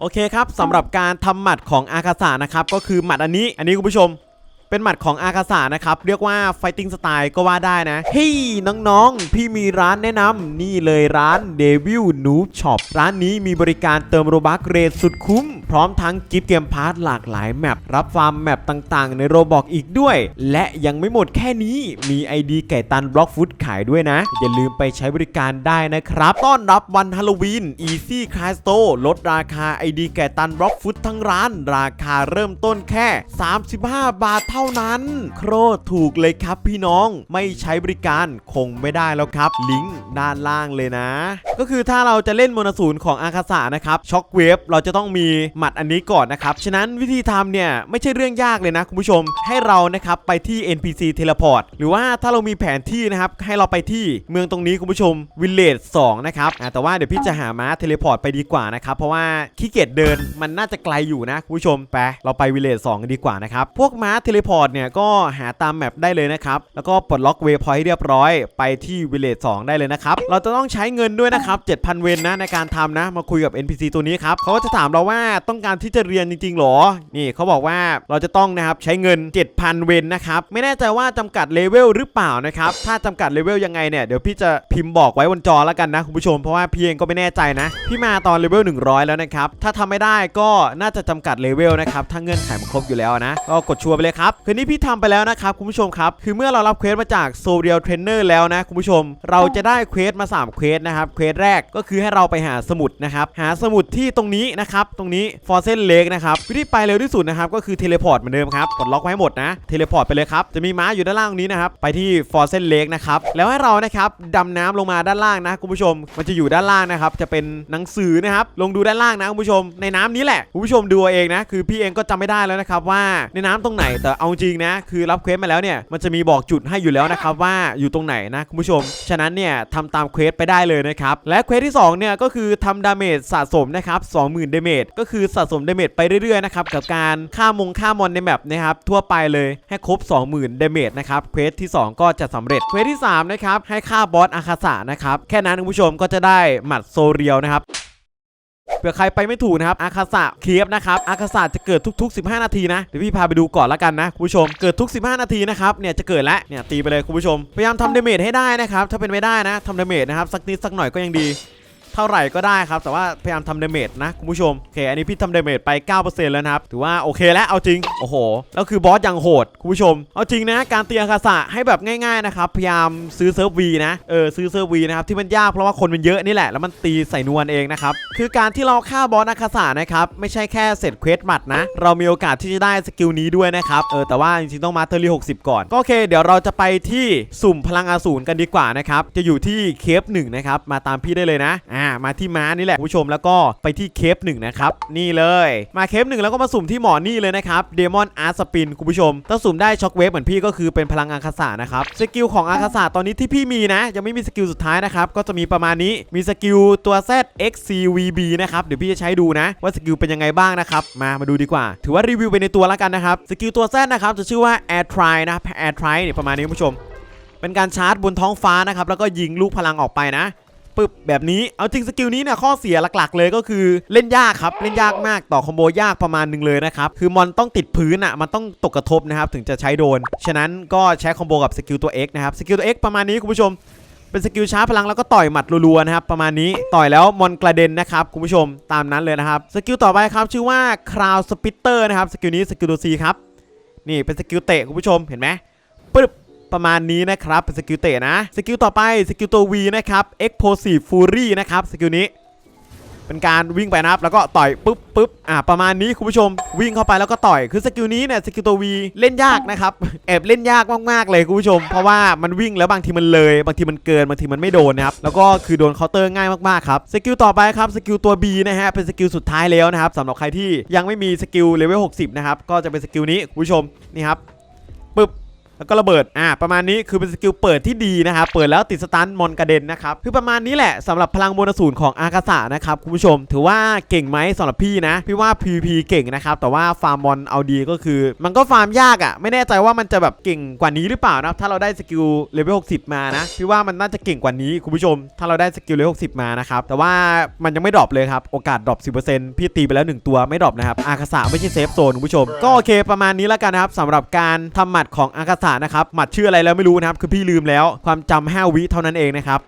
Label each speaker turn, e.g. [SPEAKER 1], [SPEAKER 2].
[SPEAKER 1] โอเคครับสำหรับการทำหมัดของอาคาสานะครับก็คือหมัดอันนี้ อันนี้คุณผู้ชม เป็นหมัดของอาคาสานะครับเรียกว่าไฟติ้งสไตล์ก็ว่าได้นะเฮ้ยน้องๆ พี่มีร้านแนะนำนี่เลยร้านเดวิลนูฟช็อปร้านนี้มีบริการเติมโรบัคเรทสุดคุ้ม พร้อมทั้งกิฟต์เกมพาร์ทหลากหลายแมปรับฟาร์มแมปต่างๆ ในโรบอกอีกด้วย และยังไม่หมดแค่นี้มี ID ไก่ตันบล็อกฟุตขายด้วยนะ อย่าลืมไปใช้บริการได้นะครับ ต้อนรับวันฮาโลวีน Easy c r y s t o ลดราคา ID ไก่ตันบล็อกฟุตทั้งร้าน ราคาเริ่มต้นแค่ 35 บาทเท่านั้น โคตรถูกเลยครับพี่น้องไม่ใช้บริการคงไม่ได้แล้วครับ ลิงก์ด้านล่างเลยนะ ก็คือถ้าเราจะเล่นโมนาศูนย์ของอาคาสะนะครับช็อคเวฟเราจะต้องมีหมัดอันนี้ก่อนนะครับ ฉะนั้นวิธีทำเนี่ยไม่ใช่เรื่องยากเลยนะคุณผู้ชม ให้เรานะครับไปที่ NPC Teleport หรือว่าถ้าเรามีแผนที่นะครับให้เราไปที่เมืองตรงนี้คุณผู้ชม Village 2นะครับแต่ว่าเดี๋ยวพี่จะหาม้าเทเลพอร์ตไปดีกว่านะครับเพราะว่าขี้เกียจเดินมันน่าจะไกลอยู่นะคุณผู้ชมไปเราไป Village 2กันดีกว่านะครับพวกม้าเทเลพอร์ตเนี่ยก็หาตามแมปได้เลยนะครับแล้วก็ปลดล็อกเวพอยต์เรียบร้อยไปที่ Village 2ได้เลยนะครับเราจะต้องใช้เงินด้วยนะครับ7,000 เวนนะในการทำนะมาคุยกับ NPC ตัวนี้ครับเขาก็จะถามเราว่าต้องการที่จะเรียนจริงๆหรอ นี่เขาบอกว่าเราจะต้องนะครับใช้เงิน 7,000 เวนนะครับ ไม่แน่ใจว่าจำกัดเลเวลหรือเปล่านะครับ ถ้าจำกัดเลเวลยังไงเนี่ย เดี๋ยวพี่จะพิมพ์บอกไว้บนจอแล้วกันนะคุณผู้ชม เพราะว่าพี่เองก็ไม่แน่ใจนะ พี่มาตอนเลเวล100 แล้วนะครับ ถ้าทำไม่ได้ก็น่าจะจำกัดเลเวลนะครับ ถ้าเงื่อนไขมันครบอยู่แล้วนะ ก็กดชัวร์ไปเลยครับ คืนนี้พี่ทำไปแล้วนะครับคุณผู้ชมครับ คือเมื่อเรารับเควสมาจากโซเรียลเทรนเนอร์แล้วนะคุณผู้ชม เราจะได้เควสมา3เควสนะครับ เควสแรกก็คือให้เราไปหาสมุดนะครับ หาสมุดที่ตรงนี้นะครับ ตรงนี้ฟอร์เซนเลกนะครับวิธีไปเร็วที่สุดนะครับก็คือเทเลพอร์ตเหมือนเดิมครับกดล็อกไว้หมดนะเทเลพอร์ตไปเลยครับจะมีม้าอยู่ด้านล่างนี้นะครับไปที่ฟอร์เซนเลกนะครับแล้วให้เรานะครับดำน้ำลงมาด้านล่างนะคุณผู้ชม มันจะอยู่ด้านล่างนะครับจะเป็นหนังสือนะครับลงดูด้านล่างนะคุณผู้ชม ในน้ำนี้แหละคุณผู้ชมดูเองนะคือพี่เองก็จำไม่ได้แล้วนะครับว่าในน้ำตรงไหนแต่เอาจริงนะคือรับเควสมาแล้วเนี่ยมันจะมีบอกจุดให้อยู่แล้วนะครับว่าอยู่ตรงไหนนะคุณผู้ชม ฉะนั้นเนี่ยทำตามเควสไปได้เลยนะครับและเควสที่สองเนี่ยก็คือทำดาเมจสะสมนะครับ20,000ดาเมจก็คือสะสมเดเมจไปเรื่อยๆนะครับกับการฆ่ามงฆ่ามอนในแมปนะครับทั่วไปเลยให้ครบ 20,000ดเมจนะครับเควสที่ 2 ก็จะสำเร็จเควสที่3นะครับให้ฆ่าบอสอาคาสะนะครับแค่นั้นคุณผู้ชมก็จะได้หมัดโซเรียวนะครับเผื่อใครไปไม่ถูกนะครับ อาคาสะเคฟนะครับ อาคาสะจะเกิดทุก ๆ 15 นาทีนะ เดี๋ยวพี่พาไปดูก่อนละกันนะคุณผู้ชม เกิดทุก 15 นาทีนะครับ เนี่ยจะเกิดแล้วเนี่ยตีไปเลยคุณผู้ชม พยายามทำเดเมจให้ได้นะครับ ถ้าเป็นไม่ได้นะทำเดเมจนะครับสักนิดสักหน่อยก็ยังดี ท่าไหร่ก็ได้ครับ แต่ว่าพยายามทำเดเมจนะคุณผู้ชมโอเคอันนี้พี่ทำเดเมจไป 9%แล้วนะครับ ถือว่าโอเคแล้วเอาจริง โอ้โห แล้วคือบอสยังโหดคุณผู้ชม เอาจริงนะ การเตีอาคาสะให้แบบง่ายๆนะครับ พยายามซื้อเซิร์ฟวีนะ เออซื้อเซิร์ฟวีนะครับ ที่มันยากเพราะว่าคนมันเยอะนี่แหละ แล้วมันตีใส่นวลเองนะครับ คือการที่เราฆ่าบอสอาคาสะนะครับ ไม่ใช่แค่เสร็จเควสหมัดนะ เรามีโอกาสที่จะได้สกิลนี้ด้วยนะครับ เออแต่ว่าจริงๆต้องมาเทอรี่60ก่อน ก็โอเค เดี๋ยวเราจะไปที่สุ่มพลังอสูรกันดีกว่านะครับ จะอยู่ที่เคฟหนึ่งนะครับ มาตามพี่ได้เลยนะ อ่า มาที่ม้านี่แหละผู้ชมแล้วก็ไปที่เคฟหนึ่งนะครับนี่เลยมาเคฟหนึ่งแล้วก็มาสุ่มที่หมอนี่เลยนะครับเดมอนอาร์สปินคุณผู้ชม ถ้าสุ่มได้ช็อคเวฟเหมือนพี่ก็คือเป็นพลังอาคาสะนะครับสกิลของอาคาสะตอนนี้ที่พี่มีนะ ยังไม่มีสกิลสุดท้ายนะครับก็จะมีประมาณนี้มีสกิลตัว Z XCVB นะครับเดี๋ยวพี่จะใช้ดูนะ ว่าสกิลเป็นยังไงบ้างนะครับมามาดูดีกว่า ถือว่ารีวิวไปในตัวแล้วกันนะครับสกิลตัว Z นะครับจะชื่อว่า Air Try นะครับ Air Try เนี่ยประมาณนี้คุณผู้ชมเป็นการชาร์จบนท้องฟ้านะครับ แล้วก็ยิงลูกพลังออกไปนะ ปึ๊บแบบนี้เอาจริงสกิลนี้เนี่ยข้อเสียหลักๆ เลยก็คือเล่นยากครับเล่นยากมากต่อคอมโบยากประมาณนึงเลยนะครับคือมอนต้องติดพื้นอะมันต้องตกกระทบนะครับถึงจะใช้โดน ฉะนั้นก็ใช้คอมโบกับสกิลตัว X นะครับสกิลตัว X ประมาณนี้คุณผู้ชมเป็นสกิลช้าพลังแล้วก็ต่อยหมัดรัวๆนะครับประมาณนี้ต่อยแล้วมอนกระเด็นนะครับคุณผู้ชมตามนั้นเลยนะครับสกิลต่อไปครับชื่อว่าคราวสปิตเตอร์นะครับสกิลนี้สกิลตัว C ครับนี่เป็นสกิลเตะคุณผู้ชมเห็นไหมปึ๊บ ประมาณนี้นะครับเป็นสกิลเตะนะ สกิลต่อไปสกิลตัว V นะครับ Explosive Fury นะครับสกิลนี้เป็นการวิ่งไปนะครับแล้วก็ต่อยปุ๊บปุ๊บอ่าประมาณนี้คุณผู้ชมวิ่งเข้าไปแล้วก็ต่อยคือสกิลนี้เนี่ยสกิลตัว V เล่นยากนะครับแอบเล่นยากมากๆเลยคุณผู้ชม เพราะว่ามันวิ่งแล้วบางทีมันเลย บางทีมันเกินบางทีมันไม่โดนนะครับแล้วก็คือโดนเคาน์เตอร์ง่ายมากๆครับสกิลต่อไปครับสกิลตัว B นะฮะเป็นสกิลสุดท้ายแล้วนะครับสำหรับใครที่ยังไม่มีสกิลเลเวล60นะครับก็จะเป็นสกิลนี้คุณผู้ชมนี่ครับปึ๊บ แล้วก็ระเบิดอ่าประมาณนี้คือเป็นสกิลเปิดที่ดีนะครับเปิดแล้วติดสตันมอนกระเด็นนะครับคือประมาณนี้แหละสำหรับพลังโมนสูนของอากาศะนะครับคุณผู้ชม ถือว่าเก่งไหมสำหรับพี่นะ พี่ว่า PVP เก่งนะครับแต่ว่าฟาร์มมอนเอาดีก็คือ มันก็ฟาร์มยากอะ่ะไม่แน่ใจว่ามันจะแบบเก่งกว่านี้หรือเปล่านะถ้าเราได้สกิลเลเวล60 มานะพี่ว่ามันน่าจะเก่งกว่านี้คุณผู้ชม ถ้าเราได้สกิลเลเวล60 มานะครับแต่ว่ามันยังไม่ดรอปเลยครับโอกาสดรอป10%พี่ตีไปแล้ว 1 ตัวไม่ดรอปนะครับอากาศะไม่ใช่เซฟโซนคุณผู้ชมก็โอเคประมาณนี้แล้วกันนะครับสำหรับการทำหมัดของอากาศะนะครับหมัดชื่ออะไรแล้วไม่รู้นะครับคือพี่ลืมแล้วความจำ5วิเท่านั้นเองนะครับ